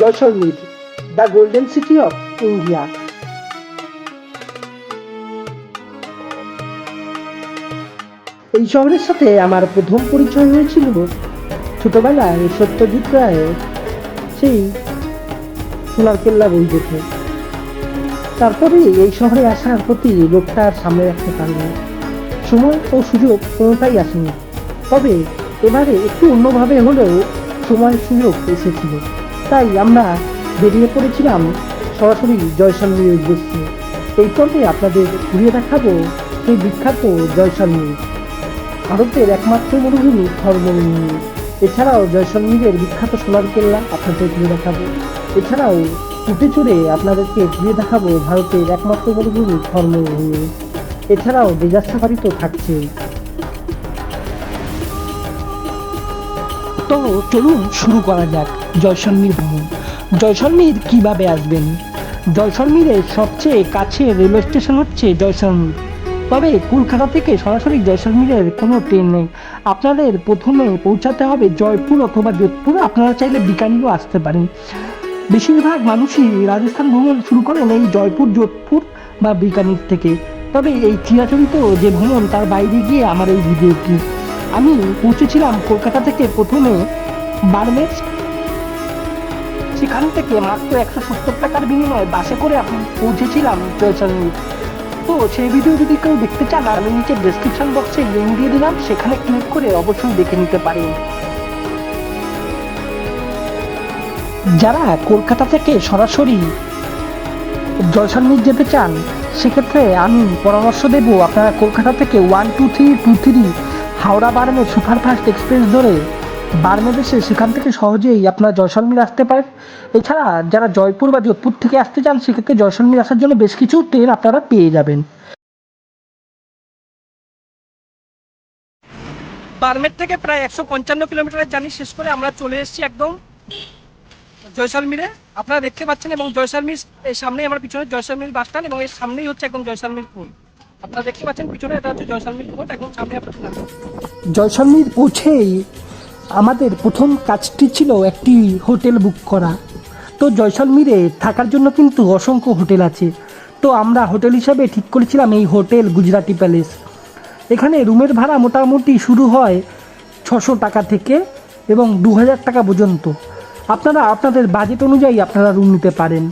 Jaisalmer the golden city of India এই শহরের সাথে আমার প্রথম পরিচয় হয়েছিল ছোটবেলায় সত্যজিৎ রায়ের সেই সোনার কেল্লা বই দেখে। তারপরে এই শহরে আসার প্রতি লোকটা আর সামনে রাখতে পারিনি সময় ও সুযোগ কোনোটাই আসেনি। তবে এবারে একটু অন্যভাবে হলেও সময় সুযোগ এসেছিল। তাই আমরা বেরিয়ে পড়েছিলাম সরাসরি জয়সলমীর উদ্দেশ্যে। এই পর্বে আপনাদের ঘুরিয়ে দেখাবো সেই বিখ্যাত জয়সলমীর। ভারতের একমাত্র মরুভূমি থরমরুভূমি এছাড়াও জয়সলমীরের বিখ্যাত সোনার কেল্লা আপনাদের ঘুরে দেখাবো। এছাড়াও উঠে চড়ে আপনাদেরকে ঘুরে দেখাবো ভারতের একমাত্র মরুভূমি থরমরুভূমি এছাড়াও ডেজার্ট সাফারি তো থাকছেই তো চলুন শুরু করা যাক জয়সলমীর ভ্রমণ। জয়সলমীর কীভাবে আসবেন? জয়সলমীরের সবচেয়ে কাছে রেলওয়ে স্টেশন হচ্ছে জয়সলমীর। তবে কলকাতা থেকে সরাসরি জয়সলমীরের কোনো ট্রেন নেই। আপনাদের প্রথমে পৌঁছাতে হবে জয়পুর অথবা যোধপুর। আপনারা চাইলে বিকানিরও আসতে পারেন। বেশিরভাগ মানুষই রাজস্থান ভ্রমণ শুরু করেন এই জয়পুর, যোধপুর বা বিকানির থেকে। তবে এই চিরাচরিত যে ভ্রমণ, তার বাইরে গিয়ে আমার এই ভিডিওটি। আমি পৌঁছেছিলাম কলকাতা থেকে প্রথমে বার্মের সেখান থেকে মাত্র একশো সত্তর টাকার বিনিময়ে বাসে করে আমি পৌঁছেছিলাম জয়সলমীর তো সেই ভিডিও যদি কেউ দেখতে চান, আমি নিচে ডেসক্রিপশন বক্সে লিঙ্ক দিয়ে দিলাম, সেখানে ক্লিক করে অবশ্যই দেখে নিতে পারেন। যারা কলকাতা থেকে সরাসরি জয়সলমীর যেতে চান, সেক্ষেত্রে আমি পরামর্শ দেব, আপনারা কলকাতা থেকে one two three two three Howrah Barmer superfast express ধরে বার্মে এসে সেখান থেকে সহজেই আপনারা জয়সলমীর আসতে পারেন। এছাড়া যারা জয়পুর বা যোধপুর থেকে আসতে চান, সেক্ষেত্রে জয়সলমীর আসার জন্য বেশ কিছু ট্রেন আপনারা পেয়ে যাবেন। বার্মের থেকে প্রায় একশো পঞ্চান্ন কিলোমিটারের জার্নি শেষ করে আমরা চলে এসেছি একদম জয়সলমীরে। আপনারা দেখতে পাচ্ছেন এবং জয়সলমীর সামনেই আমার পিছনে জয়সলমীর বাস স্ট্যান্ড এবং এর সামনেই হচ্ছে একদম জয়সলমীর পুল। আপনারা দেখতে পাচ্ছেন, পিছনে এটা হচ্ছে জয়সলমীর পুল একদম সামনে পৌঁছেই আমাদের প্রথম কাজটি ছিল একটি হোটেল বুক করা। তো জয়সলমীরে থাকার জন্য কিন্তু অসংখ্য হোটেল আছে। তো আমরা হোটেল হিসাবে ঠিক করেছিলাম এই হোটেল গুজরাটি প্যালেস। এখানে রুমের ভাড়া মোটামুটি শুরু হয় ছশো টাকা থেকে এবং দু হাজার টাকা পর্যন্ত। আপনারা, আপনাদের বাজেট অনুযায়ী আপনারা রুম নিতে পারেন।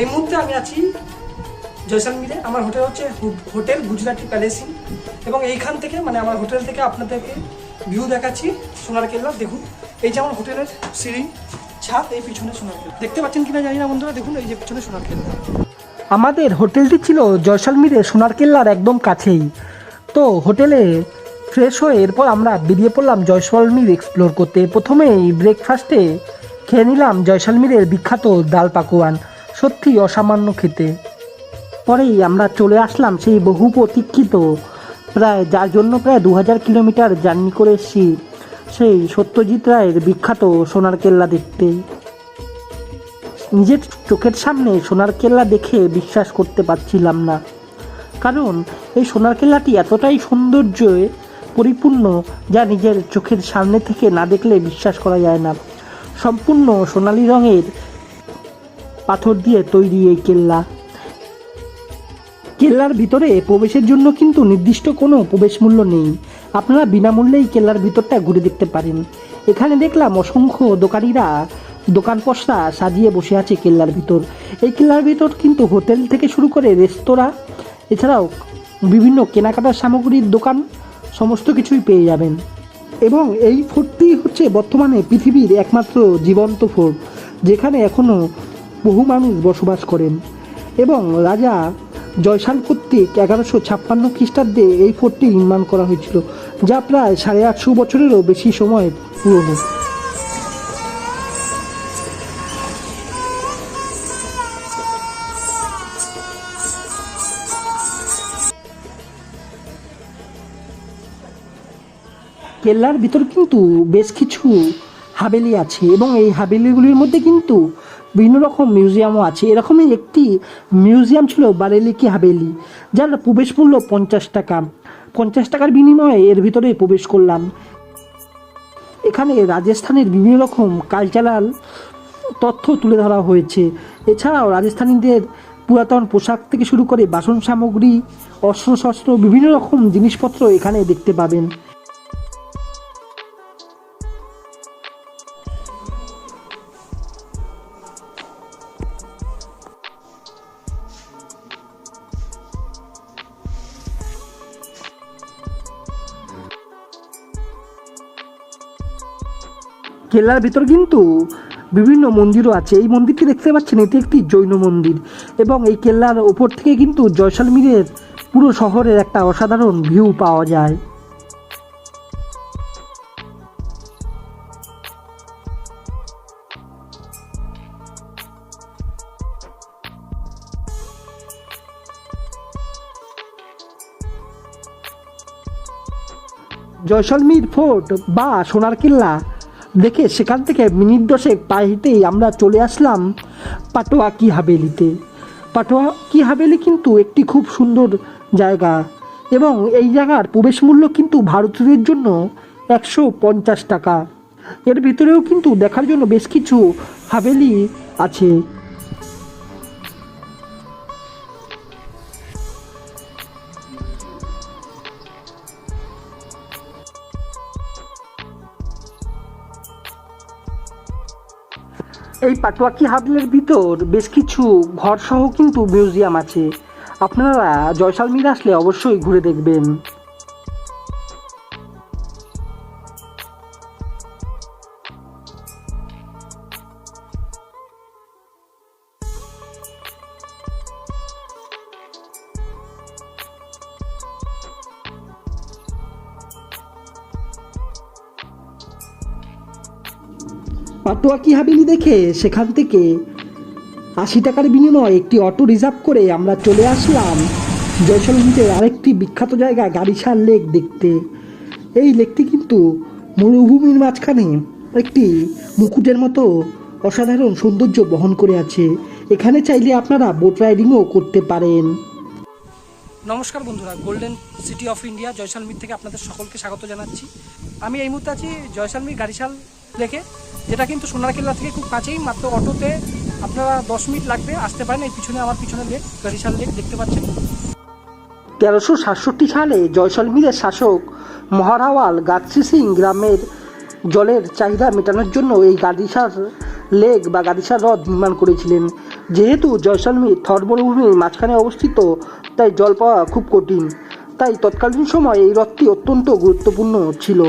এই মুহূর্তে আমি আছি জয়সালমিরে আমার হোটেল হচ্ছে হোটেল গুজরাটি প্যালেসিং। এবং এইখান থেকে মানে আমার হোটেল থেকে আপনাদেরকে ভিউ দেখাচ্ছি সোনার কেল্লা। দেখুন, এই যে আমার হোটেলের সিঁড়ি, ছাদ, এই পিছনে সোনার কেল্লা। দেখতে পাচ্ছেন কিনা জানি না বন্ধুরা, দেখুন, এই যে পিছনে সোনার কেল্লা। আমাদের হোটেলটি ছিল জয়সালমিরে সোনার কেল্লার একদম কাছেই। তো হোটেলে ফ্রেশ হয়ে এরপর আমরা বেরিয়ে পড়লাম জয়সলমীর এক্সপ্লোর করতে। প্রথমেই ব্রেকফাস্টে খেয়ে নিলাম জয়সলমীরের বিখ্যাত ডাল পাকোয়ান। সত্যি অসামান্য খেতে। পরেই আমরা চলে আসলাম সেই বহু প্রতীক্ষিত, প্রায় যার জন্য প্রায় দু হাজার কিলোমিটার জার্নি করে এসেছি, সেই সত্যজিৎ রায়ের বিখ্যাত সোনার কেল্লা দেখতে। নিজের চোখের সামনে সোনার কেল্লা দেখে বিশ্বাস করতে পারছিলাম না, কারণ এই সোনার কেল্লাটি এতটাই সৌন্দর্যে পরিপূর্ণ যা নিজের চোখের সামনে থেকে না দেখলে বিশ্বাস করা যায় না। সম্পূর্ণ সোনালি রঙের পাথর দিয়ে তৈরি এই কেল্লা। কেল্লার ভিতরে প্রবেশের জন্য কিন্তু নির্দিষ্ট কোনো প্রবেশ মূল্য নেই। আপনারা বিনামূল্যেই কেল্লার ভিতরটা ঘুরে দেখতে পারেন। এখানে দেখলাম অসংখ্য দোকানিরা দোকান পশরা সাজিয়ে বসে আছে কেল্লার ভিতর। এই কেল্লার ভিতর কিন্তু হোটেল থেকে শুরু করে রেস্তোরাঁ, এছাড়াও বিভিন্ন কেনাকাটার সামগ্রীর দোকান, সমস্ত কিছুই পেয়ে যাবেন। এবং এই ফোর্টটি হচ্ছে বর্তমানে পৃথিবীর একমাত্র জীবন্ত ফোর্ট, যেখানে এখনও বহু মানুষ বসবাস করেন এবং রাজা জয়সাল কর্তৃক এগারোশো ছাপ্পান্ন খ্রিস্টাব্দে এই ফোর্টটি নির্মাণ করা হয়েছিল, যা প্রায় সাড়ে আটশো বছরেরও বেশি সময় পুরনো। কেল্লার ভিতর কিন্তু বেশ কিছু হাবেলি আছে এবং এই হাবেলিগুলির মধ্যে কিন্তু বিভিন্ন রকম মিউজিয়ামও আছে। এরকমই একটি মিউজিয়াম ছিল বারেলি কি হাবেলি যার প্রবেশ মূল্য পঞ্চাশ টাকা। পঞ্চাশ টাকার বিনিময়ে এর ভিতরে প্রবেশ করলাম। এখানে রাজস্থানের বিভিন্ন রকম কালচারাল তথ্য তুলে ধরা হয়েছে। এছাড়াও রাজস্থানীদের পুরাতন পোশাক থেকে শুরু করে বাসন সামগ্রী, অস্ত্রশস্ত্র, বিভিন্ন রকম জিনিসপত্র এখানে দেখতে পাবেন। কেল্লার ভিতর কিন্তু বিভিন্ন মন্দিরও আছে। এই মন্দিরটি দেখতে পাচ্ছেন, এটি একটি জৈন মন্দির এবং এই কেল্লার ওপর থেকে কিন্তু জয়সালমীরের পুরো শহরের একটা অসাধারণ ভিউ পাওয়া যায়। জয়সলমীর ফোর্ট বা সোনার কেল্লা দেখে সেখান থেকে মিনিট দশে পায়ে হেঁটেই আমরা চলে আসলাম পাটোয়া কি হাবেলিতে পাটোয়া কি হাবেলি কিন্তু একটি খুব সুন্দর জায়গা এবং এই জায়গার প্রবেশ মূল্য কিন্তু ভারতীয়দের জন্য একশো পঞ্চাশ টাকা। এর ভিতরেও কিন্তু দেখার জন্য বেশ কিছু হাবেলি আছে। এই পাটুয়াকি হাবলের ভিতর বেশ কিছু ঘরসহ কিন্তু মিউজিয়াম আছে। আপনারা জয়সালমীর আসলে অবশ্যই ঘুরে দেখবেন। পাটুয়াকি হাবেলি দেখে? সেখান থেকে আশি টাকার বিনিময়ে একটি অটো রিজার্ভ করে আমরা চলে আসলাম জয়সলমীরের আরেকটি বিখ্যাত জায়গা গাড়িসার লেক দেখতে। এই লেকটি কিন্তু মরুভূমির মাঝখানে একটি মুকুটের মতো অসাধারণ সৌন্দর্য বহন করে আছে। এখানে চাইলে আপনারা বোট রাইডিংও করতে পারেন। নমস্কার বন্ধুরা golden city of India Jaisalmer থেকে আপনাদের সকলকে স্বাগত জানাচ্ছি। আমি এই মুহূর্তে আছি জয়সালমীর গাড়িশাল লেকে যেটা কিন্তু সোনারকেল্লা থেকে খুব কাছেই, মাত্র অটোতে আপনারা দশ মিনিট লাগবে আসতে পারেন, এই পিছনে আমার পিছনে লেক গাড়িশাল লেক দেখতে পাচ্ছেন। তেরোশো সাতষট্টি সালে জয়সলমীরের শাসক মহারাওয়াল গাছি সিং গ্রামের জলের চাহিদা মেটানোর জন্য এই গাদিসার লেক বা গাদিসার হ্রদ নির্মাণ করেছিলেন। যেহেতু জয়সলমীর থর মরুভূমির মাঝখানে অবস্থিত, তাই জল পাওয়া খুব কঠিন। তাই তৎকালীন সময় এই হ্রদটি অত্যন্ত গুরুত্বপূর্ণ ছিল।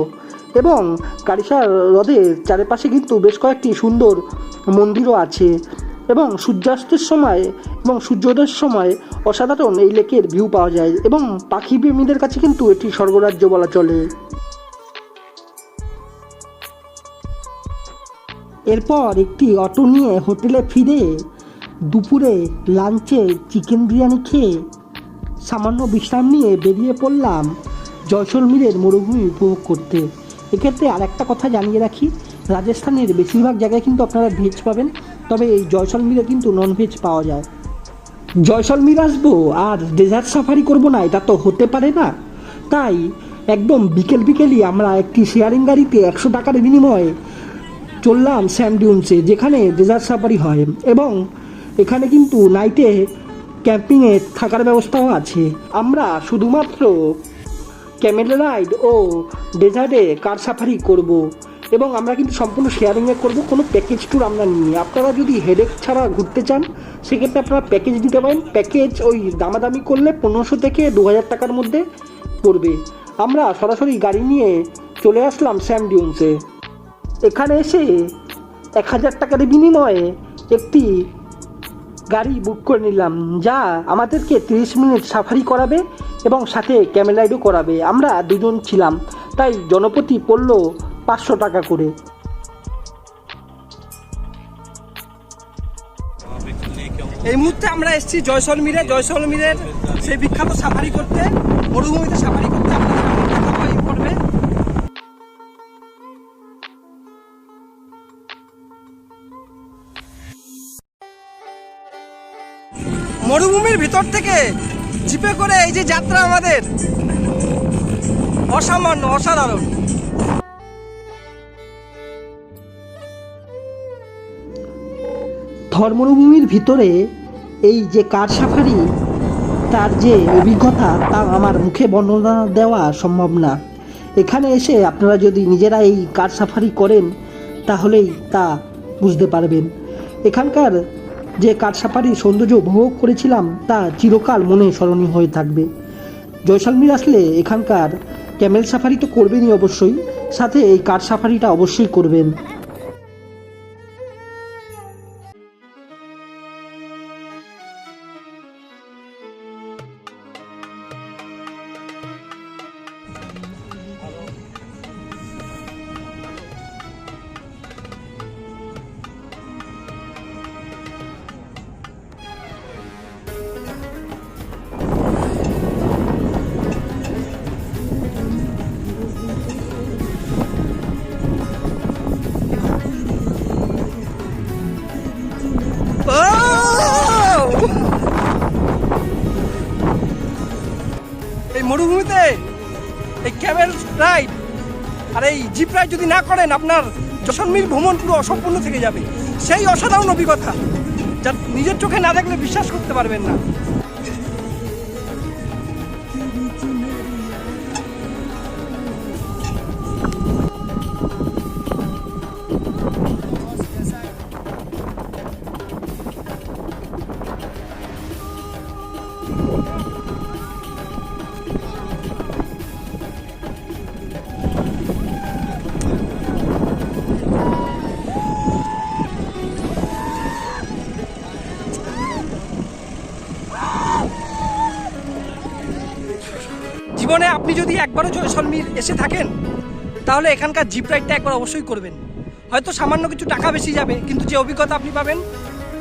এবং গাড়িসার হ্রদের চারিপাশে কিন্তু বেশ কয়েকটি সুন্দর মন্দিরও আছে। এবং সূর্যাস্তের সময় এবং সূর্যোদয়ের সময় অসাধারণ এই লেকের ভিউ পাওয়া যায় এবং পাখি প্রেমীদের কাছে কিন্তু এটি স্বর্গরাজ্য বলা চলে। এরপর একটি অটো নিয়ে হোটেলে ফিরে দুপুরে লাঞ্চে চিকেন বিরিয়ানি খেয়ে সামান্য বিশ্রাম নিয়ে বেরিয়ে পড়লাম জয়সলমীরের মরুভূমি উপভোগ করতে। এক্ষেত্রে আর একটা কথা জানিয়ে রাখি, রাজস্থানের বেশিরভাগ জায়গায় কিন্তু আপনারা ভেজ পাবেন, তবে এই জয়সলমীরে কিন্তু নন ভেজ পাওয়া যায়। জয়সলমীর আসব আর ডেজার্ট সাফারি করব না, এটা তো হতে পারে না। তাই একদম বিকেল বিকেলই আমরা একটি শেয়ারিং গাড়িতে একশো টাকার বিনিময়ে চললাম স্যান্ডিউন্সে যেখানে ডেজার্ট সাফারি হয়। এবং এখানে কিন্তু নাইটে ক্যাম্পিংয়ে থাকার ব্যবস্থাও আছে। আমরা শুধুমাত্র ক্যামেল রাইড ও ডেজার্টে কার সাফারি করব এবং আমরা কিন্তু সম্পূর্ণ শেয়ারিংয়ে করব, কোনো প্যাকেজ ট্যুর আমরা নিই আপনারা যদি হেডেক ছাড়া ঘুরতে চান, সেক্ষেত্রে আপনারা প্যাকেজ দিতে পারেন। প্যাকেজ ওই দামাদামি করলে পনেরোশো থেকে দু হাজার টাকার মধ্যে পড়বে। আমরা সরাসরি গাড়ি নিয়ে চলে আসলাম স্যান্ডিউন্সে এখানে এসে এক হাজার টাকার বিনিময়ে একটি গাড়ি বুক করে নিলাম। যা আমাদেরকে তিরিশ মিনিট সাফারি করাবে এবং সাথে ক্যামেল রাইডও করাবে। আমরা দুজন ছিলাম, তাই জনপ্রতি পড়ল পাঁচশো টাকা করে। এই মুহূর্তে আমরা এসেছি জয়সলমীরে। জয়সলমীরের সেই বিখ্যাত সাফারি করতে, মরুভূমিতে সাফারি করতে। ভিতর থেকে জিপে করে এই যে যাত্রা আমাদের। অসামান্য, অসাধারণ। ধর্মভূমির ভিতরে এই যে কার সাফারি, তার যে অভিজ্ঞতা, তা আমার মুখে বর্ণনা দেওয়া সম্ভব না। এখানে এসে আপনারা যদি নিজেরা এই কার সাফারি করেন, তাহলেই তা বুঝতে পারবেন। এখানকার যে কাঠসাপারি সৌন্দর্য উপভোগ করেছিলাম তা চিরকাল মনে স্মরণীয় হয়ে থাকবে। জয়সালমীর আসলে এখানকার ক্যামেল সাফারি তো করবেনই অবশ্যই, সাথে এই কাঠ সাফারিটা অবশ্যই করবেন। মরুভূমিতে? এই ক্যাবেল রাইড আর এই জিপ রাইড যদি না করেন, আপনার জসন্মীর ভ্রমণ পুরো অসম্পূর্ণ থেকে যাবে। সেই অসাধারণ অভিজ্ঞতা, যা নিজের চোখে না দেখলে বিশ্বাস করতে পারবেন না। যদি একবারও জয়সলমীর এসে থাকেন, তাহলে এখানকার জিপ রাইডটা একবার অবশ্যই করবেন। হয়তো সামান্য কিছু টাকা বেশি যাবে, কিন্তু যে অভিজ্ঞতা আপনি পাবেন,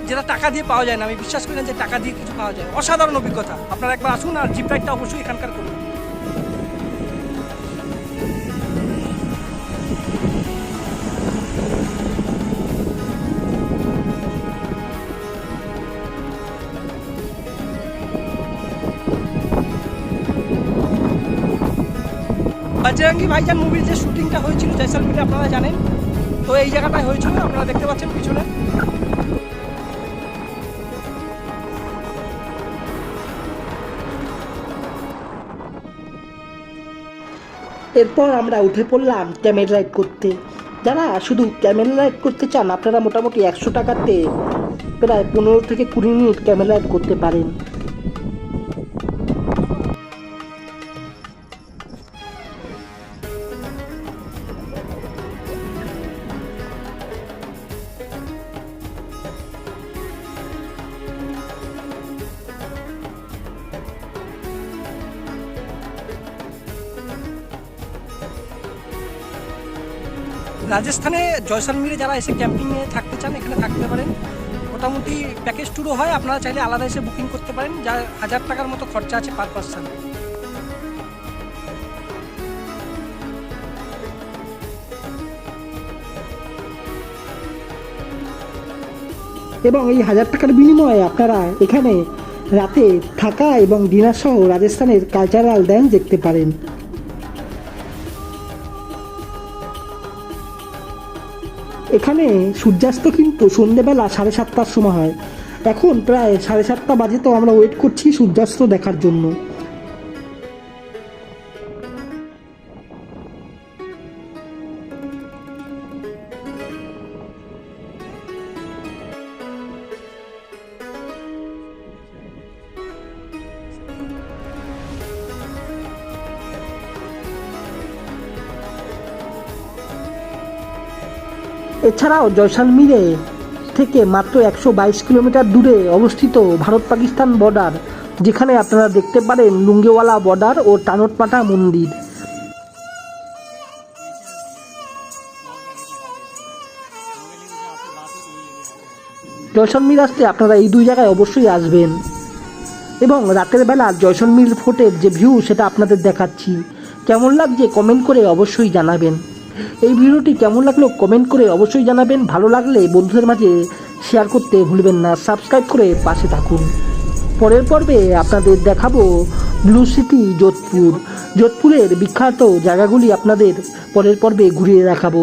যেটা টাকা দিয়ে পাওয়া যায় না। আমি বিশ্বাস করি না যে টাকা দিয়ে কিছু পাওয়া যায়। অসাধারণ অভিজ্ঞতা। আপনারা একবার আসুন আর জিপ রাইডটা অবশ্যই এখানকার করুন। বজরঙ্গি ভাইজান মুভির যে শুটিংটা হয়েছিল জয়সলমীরে আপনারা জানেন? তো এই জায়গাটায় হয়েছিল, আপনারা দেখতে পাচ্ছেন পিছনে। এরপর আমরা উঠে পড়লাম ক্যামেল রাইড করতে। যারা শুধু ক্যামেল রাইড করতে চান, আপনারা মোটামুটি একশো টাকাতে প্রায় পনেরো থেকে কুড়ি মিনিট ক্যামেল রাইড করতে পারেন। রাজস্থানে জয়সলমীরে যারা এসে ক্যাম্পিংয়ে থাকতে চান, এখানে থাকতে পারেন। মোটামুটি প্যাকেজ ট্যুরও হয়, আপনারা চাইলে আলাদা এসে বুকিং করতে পারেন, যা হাজার টাকার মতো খরচা আছে পার পার্সন এবং এই হাজার টাকার বিনিময়ে আপনারা এখানে রাতে থাকা এবং ডিনার সহ রাজস্থানের কালচারাল ড্যান্স দেখতে পারেন। এখানে সূর্যাস্ত কিন্তু সন্ধেবেলা সাড়ে সাতটার সময় হয়। এখন প্রায় সাড়ে সাতটা বাজে তো আমরা ওয়েট করছি সূর্যাস্ত দেখার জন্য। এছাড়াও জয়সালমীরে থেকে মাত্র একশো বাইশ কিলোমিটার দূরে অবস্থিত ভারত পাকিস্তান বর্ডার যেখানে আপনারা দেখতে পারেন লুঙ্গেওয়ালা বর্ডার ও টানটপাটা মন্দির। জয়সলমীর আসতে আপনারা এই দুই জায়গায় অবশ্যই আসবেন। এবং রাতের বেলা জয়সলমীর ফোর্টের যে ভিউ সেটা আপনাদের দেখাচ্ছি। কেমন লাগছে কমেন্ট করে অবশ্যই জানাবেন। এই ভিডিওটি কেমন লাগল কমেন্ট করে অবশ্যই জানাবেন। ভালো লাগলে বন্ধুদের মাঝে শেয়ার করতে ভুলবেন না। সাবস্ক্রাইব করে পাশে থাকুন। পরের পর্বে আপনাদের দেখাবো ব্লু সিটি যোধপুর যোধপুরের বিখ্যাত জায়গাগুলি আপনাদের পরের পর্বে ঘুরিয়ে দেখাবো।